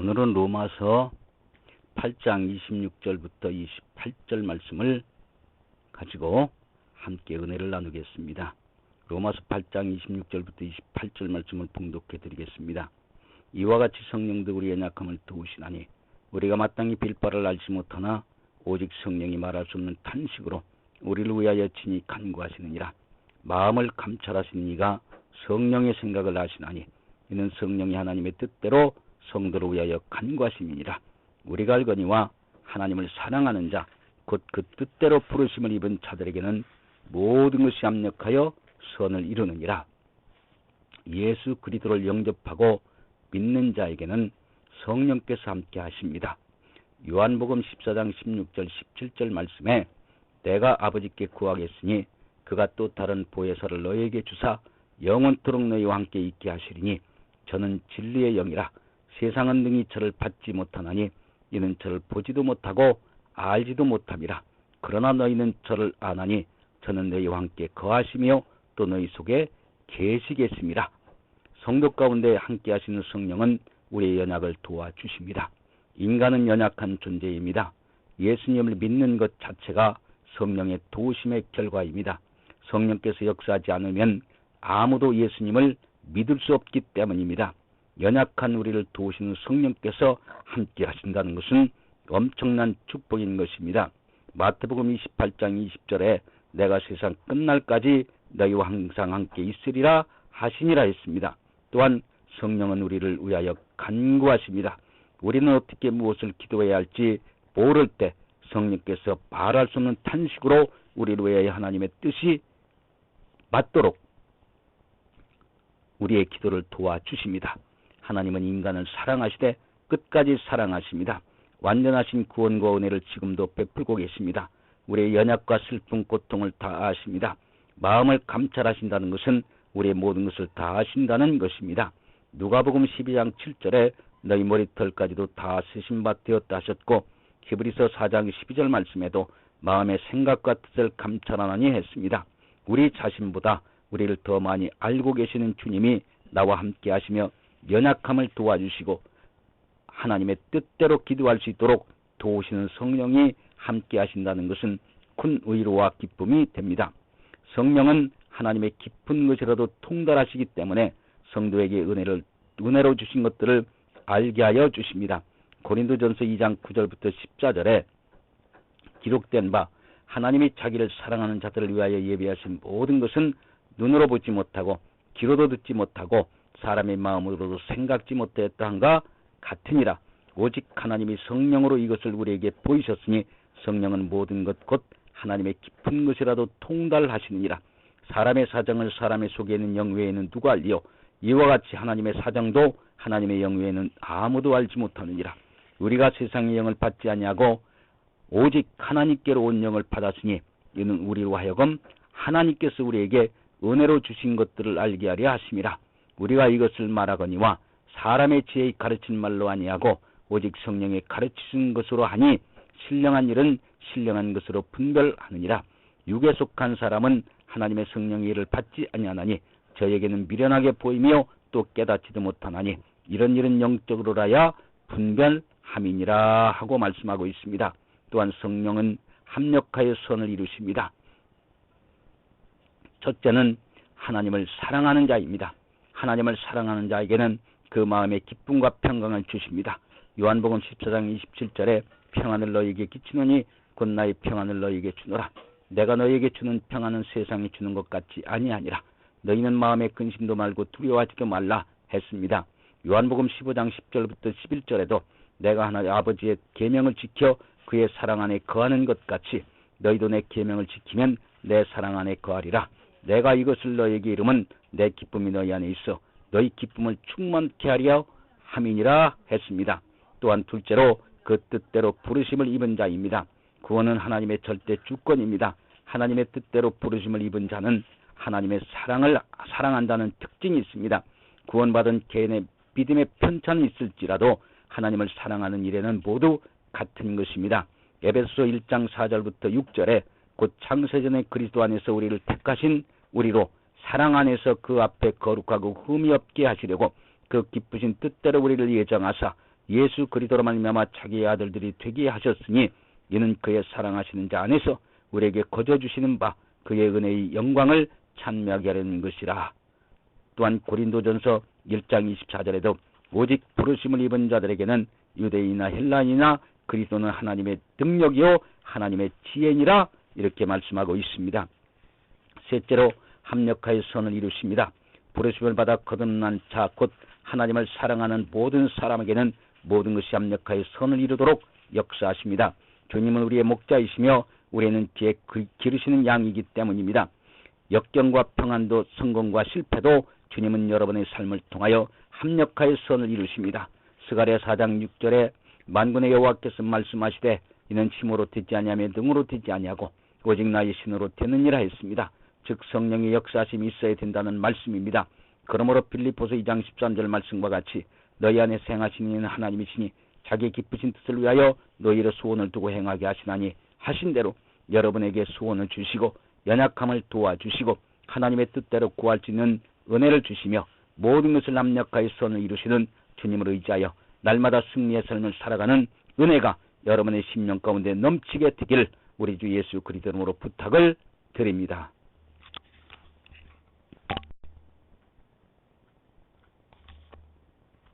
오늘은 로마서 8장 26절부터 28절 말씀을 가지고 함께 은혜를 나누겠습니다. 로마서 8장 26절부터 28절 말씀을 봉독해 드리겠습니다. 이와 같이 성령도 우리의 약함을 도우시나니 우리가 마땅히 빌바를 알지 못하나 오직 성령이 말할 수 없는 탄식으로 우리를 위하여 친히 간구하시느니라. 마음을 감찰하시는 이가 성령의 생각을 아시나니 이는 성령이 하나님의 뜻대로 성도를 위하여 간구하심이니라. 우리가 알거니와 하나님을 사랑하는 자, 곧 그 뜻대로 부르심을 입은 자들에게는 모든 것이 합력하여 선을 이루느니라. 예수 그리스도를 영접하고 믿는 자에게는 성령께서 함께 하십니다. 요한복음 14장 16절 17절 말씀에 내가 아버지께 구하겠으니 그가 또 다른 보혜사를 너에게 주사 영원토록 너희와 함께 있게 하시리니 저는 진리의 영이라 세상은 능히 저를 받지 못하나니 이는 저를 보지도 못하고 알지도 못함이라 그러나 너희는 저를 아나니 저는 너희와 함께 거하시며 또 너희 속에 계시겠습니다. 성도 가운데 함께 하시는 성령은 우리의 연약을 도와주십니다. 인간은 연약한 존재입니다. 예수님을 믿는 것 자체가 성령의 도우심의 결과입니다. 성령께서 역사하지 않으면 아무도 예수님을 믿을 수 없기 때문입니다. 연약한 우리를 도우시는 성령께서 함께 하신다는 것은 엄청난 축복인 것입니다. 마태복음 28장 20절에 내가 세상 끝날까지 너희와 항상 함께 있으리라 하시니라 했습니다. 또한 성령은 우리를 위하여 간구하십니다. 우리는 어떻게 무엇을 기도해야 할지 모를 때 성령께서 말할 수 없는 탄식으로 우리를 위하여 하나님의 뜻이 맞도록 우리의 기도를 도와주십니다. 하나님은 인간을 사랑하시되 끝까지 사랑하십니다. 완전하신 구원과 은혜를 지금도 베풀고 계십니다. 우리의 연약과 슬픔, 고통을 다 아십니다. 마음을 감찰하신다는 것은 우리의 모든 것을 다 아신다는 것입니다. 누가복음 12장 7절에 너희 머리털까지도 다 세신 바 되었다 하셨고 히브리서 4장 12절 말씀에도 마음의 생각과 뜻을 감찰하나니 했습니다. 우리 자신보다 우리를 더 많이 알고 계시는 주님이 나와 함께 하시며 연약함을 도와주시고 하나님의 뜻대로 기도할 수 있도록 도우시는 성령이 함께 하신다는 것은 큰 의로와 기쁨이 됩니다. 성령은 하나님의 깊은 것이라도 통달하시기 때문에 성도에게 은혜를 은혜로 주신 것들을 알게 하여 주십니다. 고린도전서 2장 9절부터 14절에 기록된 바 하나님이 자기를 사랑하는 자들을 위하여 예비하신 모든 것은 눈으로 보지 못하고 귀로도 듣지 못하고 사람의 마음으로도 생각지 못했다 한가 같으니라. 오직 하나님이 성령으로 이것을 우리에게 보이셨으니 성령은 모든 것 곧 하나님의 깊은 것이라도 통달하시느니라. 사람의 사정을 사람의 속에 있는 영 외에는 누가 알리요? 이와 같이 하나님의 사정도 하나님의 영 외에는 아무도 알지 못하느니라. 우리가 세상의 영을 받지 아니하고 오직 하나님께로 온 영을 받았으니 이는 우리로 하여금 하나님께서 우리에게 은혜로 주신 것들을 알게 하려 하심이라. 우리가 이것을 말하거니와 사람의 지혜의 가르친 말로 아니하고 오직 성령의 가르치신 것으로 하니 신령한 일은 신령한 것으로 분별하느니라. 육에 속한 사람은 하나님의 성령의 일을 받지 아니하나니 저에게는 미련하게 보이며 또 깨닫지도 못하나니 이런 일은 영적으로라야 분별함이니라 하고 말씀하고 있습니다. 또한 성령은 합력하여 선을 이루십니다. 첫째는 하나님을 사랑하는 자입니다. 하나님을 사랑하는 자에게는 그 마음의 기쁨과 평강을 주십니다. 요한복음 14장 27절에 평안을 너에게 끼치노니 곧 나의 평안을 너에게 주노라. 내가 너에게 주는 평안은 세상이 주는 것 같지 아니하니라. 너희는 마음의 근심도 말고 두려워하지도 말라 했습니다. 요한복음 15장 10절부터 11절에도 내가 하나님 아버지의 계명을 지켜 그의 사랑 안에 거하는 것 같이 너희도 내 계명을 지키면 내 사랑 안에 거하리라. 내가 이것을 너에게 이름은 내 기쁨이 너희 안에 있어 너희 기쁨을 충만케 하려 함이니라 했습니다. 또한 둘째로 그 뜻대로 부르심을 입은 자입니다. 구원은 하나님의 절대 주권입니다. 하나님의 뜻대로 부르심을 입은 자는 하나님의 사랑을 사랑한다는 특징이 있습니다. 구원받은 개인의 믿음의 편차는 있을지라도 하나님을 사랑하는 일에는 모두 같은 것입니다. 에베소 1장 4절부터 6절에 곧 창세전에 그리스도 안에서 우리를 택하신 우리로 사랑 안에서 그 앞에 거룩하고 흠이 없게 하시려고 그 기쁘신 뜻대로 우리를 예정하사 예수 그리스도로 말미암아 자기의 아들들이 되게 하셨으니 이는 그의 사랑하시는 자 안에서 우리에게 거저 주시는 바 그의 은혜의 영광을 찬미하게 하려는 것이라. 또한 고린도전서 1장 24절에도 오직 부르심을 입은 자들에게는 유대인이나 헬라인이나 그리스도는 하나님의 능력이요 하나님의 지혜니라 이렇게 말씀하고 있습니다. 셋째로 합력하여 선을 이루십니다. 부르심을 받아 거듭난 자 곧 하나님을 사랑하는 모든 사람에게는 모든 것이 합력하여 선을 이루도록 역사하십니다. 주님은 우리의 목자이시며 우리는 뒤에 그 기르시는 양이기 때문입니다. 역경과 평안도 성공과 실패도 주님은 여러분의 삶을 통하여 합력하여 선을 이루십니다. 스가랴 4장 6절에 만군의 여호와께서 말씀하시되 이는 힘으로 되지 아니하며 능으로 되지 아니하고 오직 나의 신으로 되느니라 했습니다. 즉 성령의 역사심이 있어야 된다는 말씀입니다. 그러므로 빌립보서 2장 13절 말씀과 같이 너희 안에 생하시는 하나님이시니 자기 기쁘신 뜻을 위하여 너희를 소원을 두고 행하게 하시나니 하신 대로 여러분에게 소원을 주시고 연약함을 도와주시고 하나님의 뜻대로 구할 수 있는 은혜를 주시며 모든 것을 남력하여 선을 이루시는 주님을 의지하여 날마다 승리의 삶을 살아가는 은혜가 여러분의 심령 가운데 넘치게 되길 우리 주 예수 그리스도로 부탁을 드립니다.